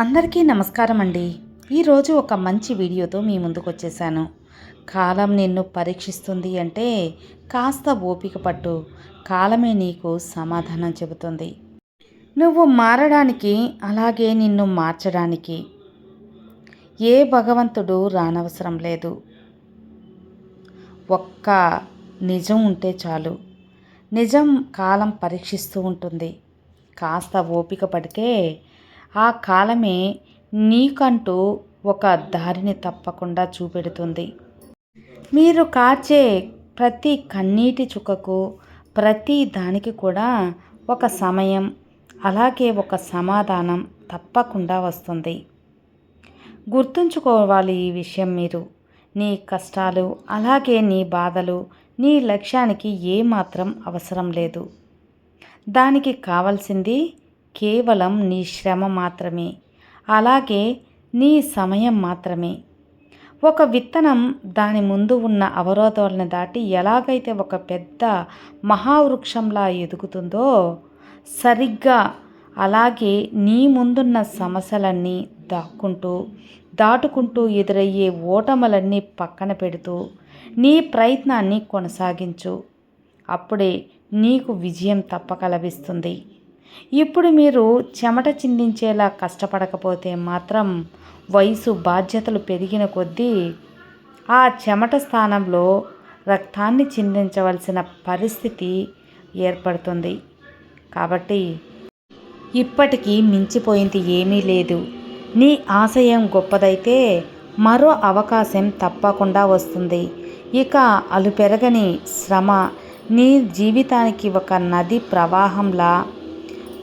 అందరికీ నమస్కారం అండి. ఈరోజు ఒక మంచి వీడియోతో మీ ముందుకు వచ్చేసాను. కాలం నిన్ను పరీక్షిస్తుంది అంటే కాస్త ఓపిక పట్టు. కాలమే నీకు సమాధానం చెబుతుంది. నువ్వు మారడానికి అలాగే నిన్ను మార్చడానికి ఏ భగవంతుడు రానవసరం లేదు. ఒక్క నిజం ఉంటే చాలు. నిజం కాలం పరీక్షిస్తూ ఉంటుంది. కాస్త ఓపిక పడితే ఆ కాలమే నీకంటూ ఒక దారిని తప్పకుండా చూపెడుతుంది. మీరు కాచే ప్రతి కన్నీటి చుక్కకు ప్రతి దానికి కూడా ఒక సమయం అలాగే ఒక సమాధానం తప్పకుండా వస్తుంది. గుర్తుంచుకోవాలి ఈ విషయం మీరు. నీ కష్టాలు అలాగే నీ బాధలు నీ లక్ష్యానికి ఏమాత్రం అవసరం లేదు. దానికి కావాల్సింది కేవలం నీ శ్రమ మాత్రమే అలాగే నీ సమయం మాత్రమే. ఒక విత్తనం దాని ముందు ఉన్న అవరోధాలను దాటి ఎలాగైతే ఒక పెద్ద మహావృక్షంలా ఎదుగుతుందో సరిగ్గా అలాగే నీ ముందున్న సమస్యలన్నీ దాక్కుంటూ దాటుకుంటూ ఎదురయ్యే ఓటములన్నీ పక్కన పెడుతూ నీ ప్రయత్నాన్ని కొనసాగించు. అప్పుడే నీకు విజయం తప్పక లభిస్తుంది. ఇప్పుడు మీరు చెమట చిందించేలా కష్టపడకపోతే మాత్రం వయసు బాధ్యతలు పెరిగిన కొద్దీ ఆ చెమట స్థానంలో రక్తాన్ని చిందించవలసిన పరిస్థితి ఏర్పడుతుంది. కాబట్టి ఇప్పటికీ మించిపోయింది ఏమీ లేదు. నీ ఆశయం గొప్పదైతే మరో అవకాశం తప్పకుండా వస్తుంది. ఇక అలు పెరగని శ్రమ నీ జీవితానికి ఒక నది ప్రవాహంలా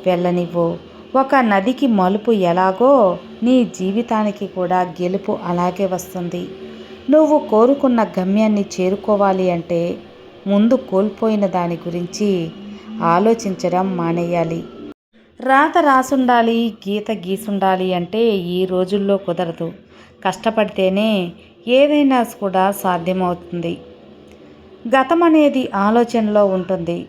వెళ్ళనివ్వు. ఒక నదికి మలుపు ఎలాగో నీ జీవితానికి కూడా గెలుపు అలాగే వస్తుంది. నువ్వు కోరుకున్న గమ్యాన్ని చేరుకోవాలి అంటే ముందు కోల్పోయిన దాని గురించి ఆలోచించడం మానేయాలి. రాత రాసుండాలి గీత గీసుండాలి అంటే ఈ రోజుల్లో కుదరదు. కష్టపడితేనే ఏదైనా కూడా సాధ్యమవుతుంది. గతం అనేది ఆలోచనలో ఉంటుంది.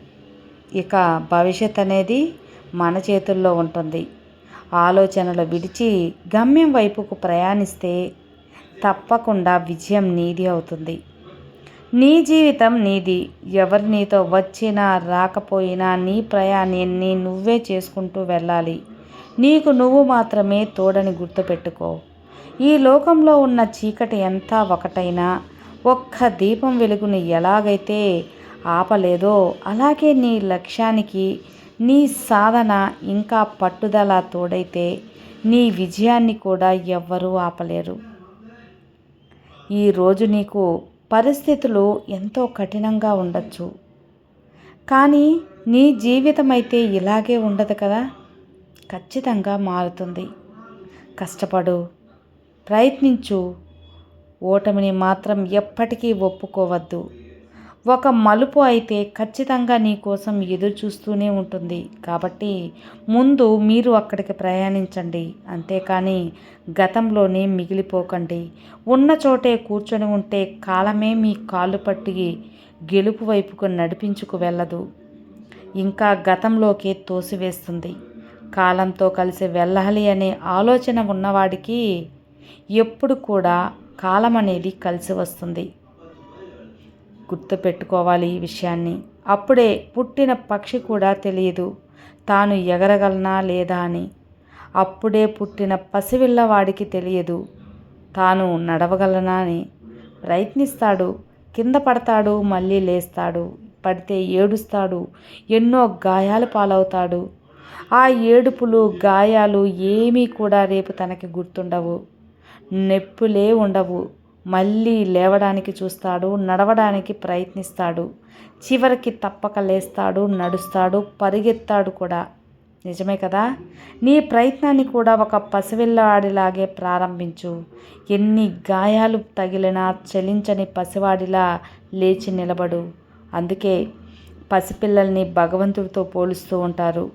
ఇక భవిష్యత్ అనేది మన చేతుల్లో ఉంటుంది. ఆలోచనలు విడిచి గమ్యం వైపుకు ప్రయాణిస్తే తప్పకుండా విజయం నీది అవుతుంది. నీ జీవితం నీది. ఎవరు నీతో వచ్చినా రాకపోయినా నీ ప్రయాణాన్ని నువ్వే చేసుకుంటూ వెళ్ళాలి. నీకు నువ్వు మాత్రమే తోడని గుర్తుపెట్టుకో ఈ లోకంలో ఉన్న చీకటి ఎంత ఒకటైనా ఒక్క దీపం వెలుగుని ఎలాగైతే ఆపలేదో అలాగే నీ లక్ష్యానికి నీ సాధన ఇంకా పట్టుదల తోడైతే నీ విజయాన్ని కూడా ఎవ్వరూ ఆపలేరు. ఈరోజు నీకు పరిస్థితులు ఎంతో కఠినంగా ఉండొచ్చు. కానీ నీ జీవితం అయితే ఇలాగే ఉండదు కదా? ఖచ్చితంగా మారుతుంది. కష్టపడు ప్రయత్నించు. ఓటమిని మాత్రం ఎప్పటికీ ఒప్పుకోవద్దు. ఒక మలుపు అయితే ఖచ్చితంగా నీ కోసం ఎదురు చూస్తూనే ఉంటుంది. కాబట్టి ముందు మీరు అక్కడికి ప్రయాణించండి. అంతేకాని గతంలోనే మిగిలిపోకండి. ఉన్న చోటే కూర్చొని ఉంటే కాలమే మీ కాళ్ళు పట్టి గెలుపు వైపుకు నడిపించుకు వెళ్ళదు. ఇంకా గతంలోకే తోసివేస్తుంది. కాలంతో కలిసి వెళ్ళాలి అనే ఆలోచన ఉన్నవాడికి ఎప్పుడు కూడా కాలం అనేది కలిసి వస్తుంది. గుర్తుపెట్టుకోవాలి ఈ విషయాన్ని. అప్పుడే పుట్టిన పక్షి కూడా తెలియదు. తాను ఎగరగలనా లేదా అని. అప్పుడే పుట్టిన పసివిల్లవాడికి తెలియదు. తాను నడవగలనా అని. ప్రయత్నిస్తాడు. కింద పడతాడు. మళ్ళీ లేస్తాడు. పడితే ఏడుస్తాడు. ఎన్నో గాయాలు పాలవుతాడు. ఆ ఏడుపులు గాయాలు ఏమీ కూడా రేపు తనకి గుర్తుండవు. నొప్పులే ఉండవు. మళ్ళీ లేవడానికి చూస్తాడు నడవడానికి ప్రయత్నిస్తాడు చివరికి తప్పక లేస్తాడు నడుస్తాడు పరిగెత్తాడు కూడా. నిజమే కదా? నీ ప్రయత్నాన్ని కూడా ఒక పసివిల్లవాడిలాగే ప్రారంభించు. ఎన్ని గాయాలు తగిలినా చలించని పసివాడిలా లేచి నిలబడు. అందుకే పసిపిల్లల్ని భగవంతుడితో పోలుస్తూ ఉంటారు.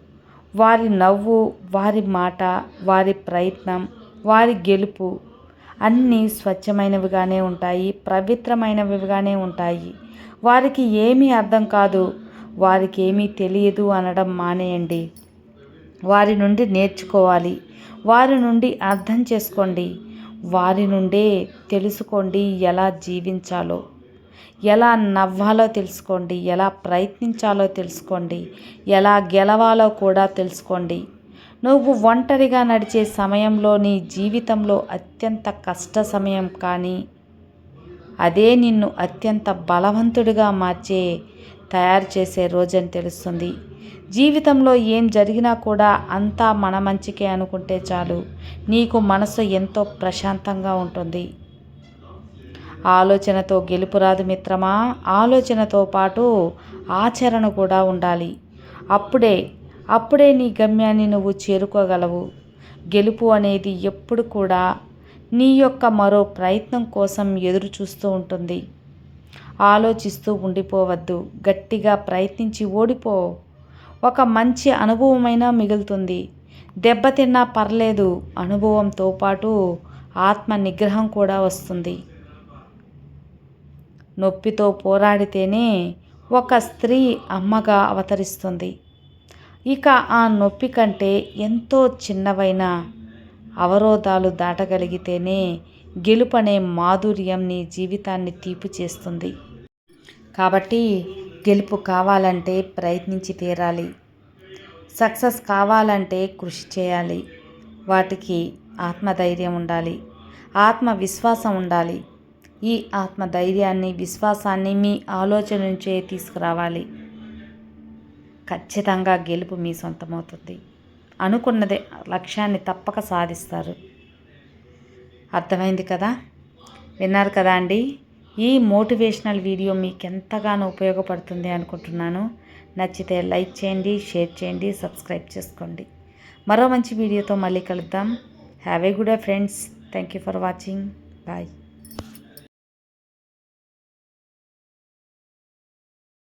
వారి నవ్వు వారి మాట వారి ప్రయత్నం వారి గెలుపు అన్నీ స్వచ్ఛమైనవిగానే ఉంటాయి పవిత్రమైనవిగానే ఉంటాయి. వారికి ఏమీ అర్థం కాదు వారికి ఏమీ తెలియదు అనడం మానేయండి. వారి నుండి నేర్చుకోవాలి వారి నుండి అర్థం చేసుకోండి వారి నుండే తెలుసుకోండి ఎలా జీవించాలో ఎలా నవ్వాలో తెలుసుకోండి ఎలా ప్రయత్నించాలో తెలుసుకోండి ఎలా గెలవాలో కూడా తెలుసుకోండి. నువ్వు ఒంటరిగా నడిచే సమయంలో నీ జీవితంలో అత్యంత కష్ట సమయం కానీ అదే నిన్ను అత్యంత బలవంతుడిగా మార్చే తయారు చేసే రోజని తెలుస్తుంది. జీవితంలో ఏం జరిగినా కూడా అంతా మన మంచికే అనుకుంటే చాలు. నీకు మనసు ఎంతో ప్రశాంతంగా ఉంటుంది. ఆలోచనతో గెలుపు రాదు మిత్రమా. ఆలోచనతో పాటు ఆచరణ కూడా ఉండాలి. అప్పుడే అప్పుడే నీ గమ్యాన్ని నువ్వు చేరుకోగలవు. గెలుపు అనేది ఎప్పుడు కూడా నీ యొక్క మరో ప్రయత్నం కోసం ఎదురు చూస్తూ ఉంటుంది. ఆలోచిస్తూ ఉండిపోవద్దు. గట్టిగా ప్రయత్నించి ఓడిపో. ఒక మంచి అనుభవమైనా మిగులుతుంది. దెబ్బతిన్నా పర్లేదు. అనుభవంతో పాటు ఆత్మ నిగ్రహం కూడా వస్తుంది. నొప్పితో పోరాడితేనే ఒక స్త్రీ అమ్మగా అవతరిస్తుంది. ఇక ఆ నొప్పి కంటే ఎంతో చిన్నవైన అవరోధాలు దాటగలిగితేనే గెలుపనే మాధుర్యం నీ జీవితాన్ని తీపి చేస్తుంది. కాబట్టి గెలుపు కావాలంటే ప్రయత్నించి తీరాలి. సక్సెస్ కావాలంటే కృషి చేయాలి. వాటికి ఆత్మధైర్యం ఉండాలి. ఆత్మవిశ్వాసం ఉండాలి. ఈ ఆత్మధైర్యాన్ని విశ్వాసాన్ని మీ ఆలోచన నుంచే తీసుకురావాలి. ఖచ్చితంగా గెలుపు మీ సొంతమవుతుంది. అనుకున్నదే లక్ష్యాన్ని తప్పక సాధిస్తారు. అర్థమైంది కదా? విన్నారు కదా అండి? ఈ మోటివేషనల్ వీడియో మీకు ఎంతగానో ఉపయోగపడుతుంది అనుకుంటున్నాను. నచ్చితే లైక్ చేయండి షేర్ చేయండి సబ్స్క్రైబ్ చేసుకోండి. మరో మంచి వీడియోతో మళ్ళీ కలుద్దాం. Have a good friends. Thank you for watching. Bye.